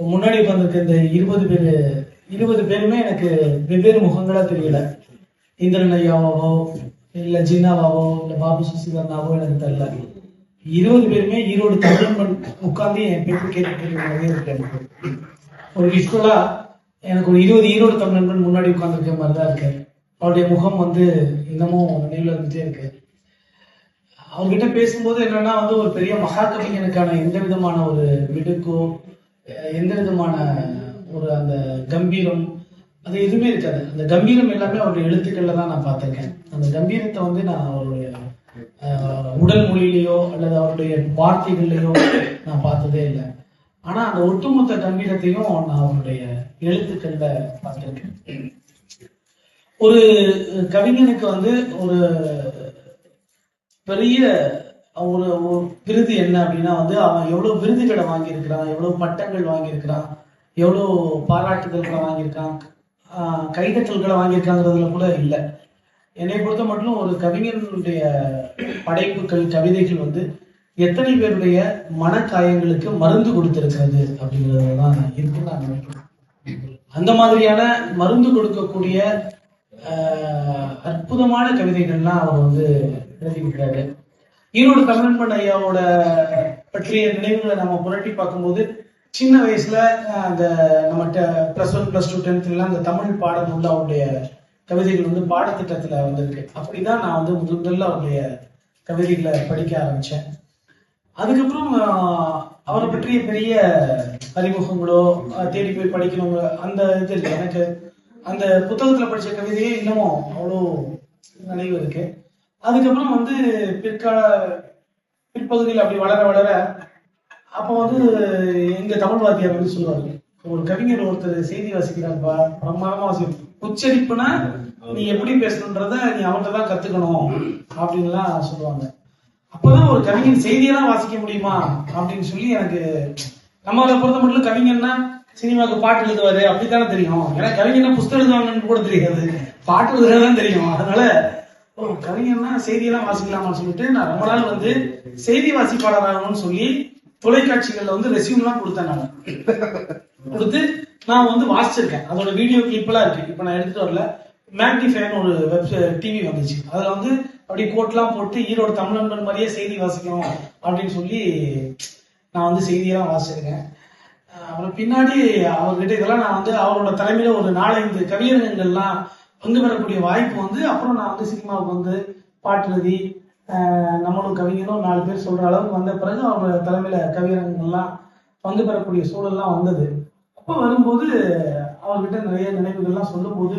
முன்னாடி வந்திருக்க இந்த இருபது பேர் இருபது பேருமே எனக்கு வெவ்வேறு முகங்களா தெரியல. இந்திரன் ஐயாவாவோ இல்ல ஜின்னாவாவோ இல்ல பாபு சுசிகரனாவோ எனக்கு தெரியல. இருபது பேருமே ஈரோடு தமிழ் உட்கார்ந்து என் பேர் கேட்டுக்கிட்டே இருக்கு எனக்கு. ஒரு விஷுவலா எனக்கு ஒரு இருபது ஈரோடு தமிழன் முன்னாடி உட்கார்ந்துருக்க மாதிரி தான் இருக்கு. அவருடைய முகம் வந்து இன்னமும் நினைவில் இருந்துட்டே இருக்கு. அவர்கிட்ட பேசும்போது என்னன்னா வந்து ஒரு பெரிய மகாகவிஞனுக்கான எந்த விதமான ஒரு மிடுக்கும் எந்த விதமான ஒரு அந்த கம்பீரம் அது எதுவுமே இருக்காது. அந்த கம்பீரம் எல்லாமே அவருடைய எழுத்துக்கள்ல தான் நான் பார்த்திருக்கேன். அந்த கம்பீரத்தை வந்து நான் அவருடைய உடல் மொழியிலேயோ அல்லது அவருடைய வார்த்தைகள்லையோ நான் பார்த்ததே இல்லை. ஆனா அந்த ஒட்டுமொத்த கம்பீரத்தையும் நான் அவருடைய எழுத்துக்கள்ல பார்த்திருக்கேன். ஒரு கவிஞனுக்கு வந்து ஒரு பெரிய ஒரு விருது என்ன அப்படின்னா வந்து அவன் எவ்வளவு விருதுகளை வாங்கியிருக்கிறான் எவ்வளவு பட்டங்கள் வாங்கியிருக்கிறான் எவ்வளவு பாராட்டுதல்களை வாங்கியிருக்கான் கைதட்டல்களை வாங்கியிருக்காங்கிறதுல கூட இல்லை. என்னை பொறுத்த மட்டும் ஒரு கவிஞனுடைய படைப்புகள் கவிதைகள் வந்து எத்தனை பேருடைய மனக்காயங்களுக்கு மருந்து கொடுத்திருக்கிறது அப்படிங்கிறது தான் இருக்குன்னு நான் நினைக்கிறேன். அந்த மாதிரியான மருந்து கொடுக்கக்கூடிய ஆஹ், அற்புதமான கவிதைகள்லாம் அவர் வந்து எழுதியிருக்கிறாரு. ஈரோடு தமிழன்பன் ஐயாவோட பற்றிய நினைவுகளை நம்ம புரட்டி பார்க்கும்போது சின்ன வயசுல அந்த நம்ம பிளஸ் ஒன் பிளஸ் டூ டென்த்லாம் அந்த தமிழ் பாடம் வந்து அவருடைய கவிதைகள் வந்து பாடத்திட்டத்துல வந்திருக்கு. அப்படிதான் நான் வந்து முதல் முதல்ல அவருடைய கவிதைகளை படிக்க ஆரம்பிச்சேன். அதுக்கப்புறம் அவரை பற்றிய பெரிய அறிமுகங்களோ தேடி போய் படிக்கணுங்க அந்த இது இல்லை. எனக்கு அந்த புத்தகத்துல படிச்ச கவிதையே இன்னமும் அவ்வளோ நினைவு இருக்கு. அதுக்கப்புறம் வந்து பிற்கால பிற்பகுதியில் அப்படி வளர வளர அப்போ வந்து எங்க தமிழ் வாத்தியார் வந்து சொல்லுவாங்க ஒரு கவிஞர் ஒருத்தர் செய்தி வாசிக்கிறாருப்பா பிரமாதமா வாசிக்கும் உச்சரிப்புனா நீ எப்படி பேசணுன்றத நீ அவன்கிட்ட தான் கத்துக்கணும் அப்படின்லாம் சொல்லுவாங்க. அப்பதான் ஒரு கவிஞன் செய்தியெல்லாம் வாசிக்க முடியுமா அப்படின்னு சொல்லி எனக்கு நம்மளை பொறுத்த மட்டும் கவிஞன்னா சினிமாவுக்கு பாட்டு எழுதுவாரு அப்படித்தானே தெரியும். ஏன்னா கவிஞனா புஸ்தகம் எழுதுவாங்கன்னு கூட தெரியாது. பாட்டு எழுதுறதுதான் தெரியும். அதனால ஓ கவிஞர்னா செய்தியெல்லாம் வாசிக்கலாமான்னு சொல்லிட்டு நான் ரொம்ப நாள் வந்து செய்தி வாசிப்பாளர் ஆகணும்னு சொல்லி தொலைக்காட்சிகள்ல வந்து ரெசியூம்லாம் கொடுத்தேன் நான். கொடுத்து நான் வந்து வாசிச்சிருக்கேன். அதோட வீடியோ கிளிப்லாம் இருக்கு. இப்போ நான் எடுத்துட்டு வரல. மேக்னிஃபைன்னு ஒரு வெப் டிவி வந்துச்சு. அதுல வந்து அப்படியே கோட்லாம் போட்டு ஈரோடு தமிழன்பன் மாதிரியே செய்தி வாசிக்கணும் அப்படின்னு சொல்லி நான் வந்து செய்தியெல்லாம் வாசிச்சிருக்கேன். அப்புறம் பின்னாடி அவர்கிட்ட இதெல்லாம் நான் வந்து அவரோட தலைமையில ஒரு நாலஞ்சு கவியரங்கங்கள்லாம் பங்கு பெறக்கூடிய வாய்ப்பு வந்து அப்புறம் நான் வந்து சினிமாவுக்கு வந்து பாட்டு எழுதி நம்மளும் கவிஞரும் நாலு பேர் சொல்ற அளவுக்கு வந்த பிறகு அவங்க தலைமையில கவியரங்கங்கள்லாம் பங்கு பெறக்கூடிய சூழல்லாம் வந்தது. அப்போ வரும்போது அவர்கிட்ட நிறைய நினைவுகள்லாம் சொல்லும்போது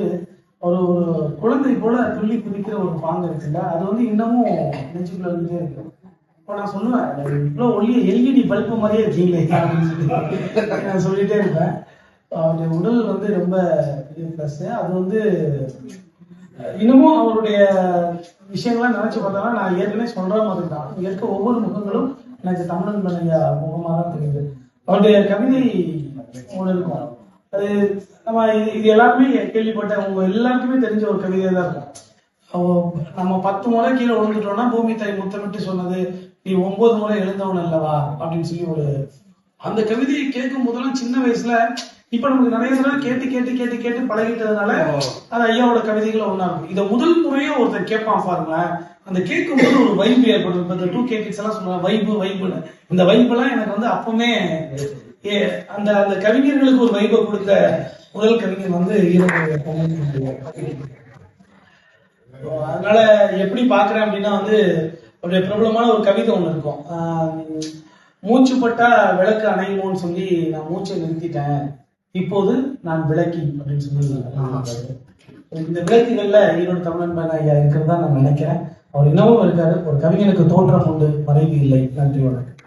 ஒரு ஒரு குழந்தை போல துள்ளி குதிக்கிற ஒரு பாங்கு இருக்குல்ல அது வந்து இன்னமும் நெஞ்சுக்குள்ள இருந்துட்டே இருக்கு. இப்போ நான் சொல்லுவேன் இவ்வளோ ஒளிய எல்இடி பல்பு மாதிரியே இருக்கீங்களே அப்படின்னு சொல்லி நான் சொல்லிட்டே இருப்பேன். அவருடைய உடல் வந்து ரொம்ப ப்ளஸ் அது வந்து இன்னமும் அவருடைய விஷயங்கள்லாம் நினைச்சு பார்த்தாலும் நான் ஏற்கனவே சொல்ற மாதிரி தான். இருக்க ஒவ்வொரு முகங்களும் எனக்கு தமிழன் பண்ணையா முகமாக தான் தெரியுது. அவருடைய கவிதை ஒன்று இருக்கும். அது நம்ம இது இது எல்லாருமே கேள்விப்பட்ட உங்க எல்லாருக்குமே தெரிஞ்ச ஒரு கவிதை தான் இருக்கும். அவ- நம்ம பத்து முறை கீழே விழுந்துட்டோம்னா பூமி தாய் முத்தமிட்டு சொன்னது நீ ஒன்பது முறை எழுந்தவன் அல்லவா? அப்படின்னு சொல்லி ஒரு அந்த கவிதையை கேட்கும் போதெல்லாம் சின்ன வயசுல இப்ப நமக்கு நிறைய தடவை கேட்டு கேட்டு கேட்டு கேட்டு பழகிட்டதுனால அது ஐயாவோட கவிதைகள் ஒண்ணா இருக்கும் இதை முதல் முறையா ஒருத்தர் கேட்பான் பாருங்களேன். அந்த கேட்கும் போது ஒரு வைப் ஏற்படும் இப்ப இந்த டூ கே கிட்ஸ் எல்லாம் சொல்லுவாங்க வைப்பு வைப்புன்னு. இந்த வைப்பெல்லாம் எனக்கு வந்து அப்பவுமே அந்த அந்த கவிஞர்களுக்கு ஒரு வைப்பை கொடுத்த முதல் கவிஞர் வந்து அதனால எப்படி பாக்குறேன் அப்படின்னா வந்து அவருடைய பிரபலமான ஒரு கவிதை ஒண்ணு இருக்கும். ஆஹ் மூச்சு பட்டா விளக்கு அணையுமோன்னு சொல்லி நான் மூச்சை நிறுத்திட்டேன். இப்போது நான் விளக்கி அப்படின்னு சொல்லி இந்த விளக்குகள்ல ஈரோடு தமிழன் மேல ஐயா இருக்கிறதா நான் நினைக்கிறேன். அவர் இன்னமும் இருக்காரு. ஒரு கவிஞனுக்கு தோற்றம் உண்டு. மறைவு இல்லை. நன்றி வணக்கம்.